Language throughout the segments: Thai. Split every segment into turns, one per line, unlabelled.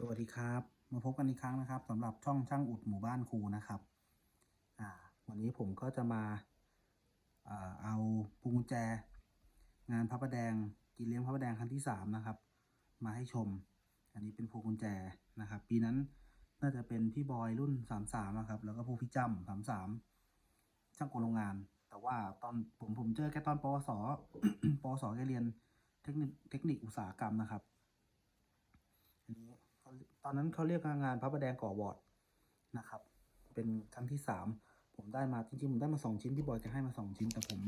สวัสดีครับ มาพบกันอีกครั้งนะครับสำหรับช่องช่างอุดหมู่บ้านครูนะครับอ่าวันนี้ผมก็จะมาเอาพวงกุญแจ งานพระประแดงกินเลี้ยงพระประแดงครั้งที่สามนะครับ มาให้ชม อันนี้เป็นพวงกุญแจนะครับ ปีนั้นน่าจะเป็นพี่บอยรุ่นสามสามครับ แล้วก็พวกพี่จำสามสามช่างกลโรงงาน แต่ว่าตอนผมผมเจอแค่ตอนปวสปวสแกเรียนเทคนิคเทคนิคอุตสาหกรรมนะครับ ตอนนั้นเขาเรียกงานพระประแดงก่อวอร์ดนะครับ เป็นครั้งที่สามผมได้มาจริงๆผมได้มาสองชิ้นพี่บอยจะให้มาสองชิ้นแต่ผม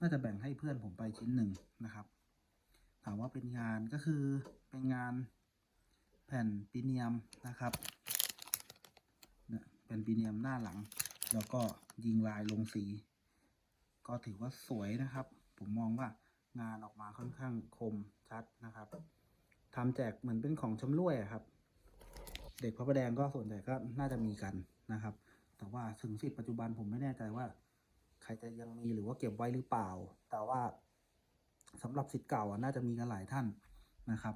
น่าจะแบ่งให้เพื่อนผมไปชิ้นหนึ่งนะครับ ถามว่าเป็นงานก็คือเป็นงานแผ่นปีเนียมนะครับเนี่ยแผ่นปีเนียมหน้าหลัง แล้วก็ยิงลายลงสี ก็ถือว่าสวยนะครับ ผมมองว่างานออกมาค่อนข้างคมชัด ทำแจกเหมือนเป็นของชำร่วยครับ เด็กพระประแดงก็ส่วนใหญ่ก็น่าจะมีกันนะครับ แต่ว่าถึงสิทธิ์ปัจจุบันผมไม่แน่ใจว่า ใครจะยังมีหรือว่าเก็บไว้หรือเปล่า แต่ว่าสำหรับสิทธิ์เก่าอะน่าจะมีกันหลายท่านนะครับ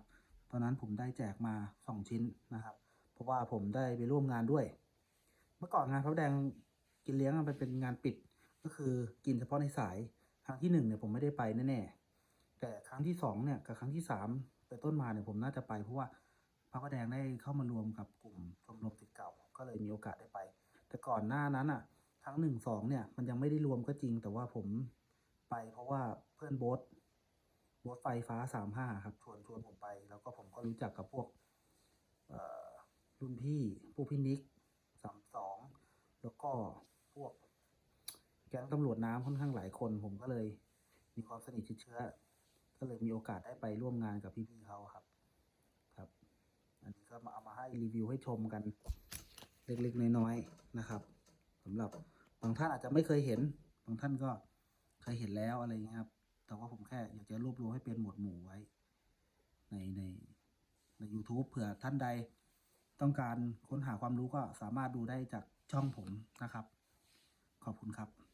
ตอนนั้นผมได้แจกมาสองชิ้นนะครับ เพราะว่าผมได้ไปร่วมงานด้วย เมื่อก่อนงานพระประแดงกินเลี้ยงมันเป็นงานปิดก็คือกินเฉพาะในสายครั้งที่หนึ่งเนี่ยผมไม่ได้ไปแน่ๆแต่ครั้งที่สองเนี่ยกับครั้งที่สาม เป็นต้นมาเนี่ยผมน่าจะไปเพราะว่าพระประแดงได้เข้ามารวมกับกลุ่มชมรมศิษย์เก่า ก็เลยมีโอกาสได้ไป แต่ก่อนหน้านั้นอะครั้งหนึ่งสองเนี่ยมันยังไม่ได้รวมก็จริง แต่ว่าผมไปเพราะว่าเพื่อนโบ๊ทโบ๊ทไฟฟ้าสามห้าครับชวนชวนผมไป แล้วก็ผมก็รู้จักกับพวกรุ่นพี่พวกพี่นิกสามสองแล้วก็พวกแก๊งตำรวจน้ำค่อนข้างหลายคน ผมก็เลยมีความสนิทชิดเชื้อ ก็เลยมีโอกาสได้ไปร่วมงานกับพี่ๆเขาครับ ครับ อันนี้ก็มาเอามาให้รีวิวให้ชมกัน เล็กๆน้อยๆนะครับสำหรับบางท่านอาจจะไม่เคยเห็น บางท่านก็เคยเห็นแล้วอะไรอย่างเงี้ยครับ แต่ว่าผมแค่อยากจะรวบรวมให้เป็นหมวดหมู่ไว้ ในในใน YouTube เผื่อท่านใดต้องการค้นหาความรู้ก็สามารถดูได้จากช่องผมนะครับ ขอบคุณครับ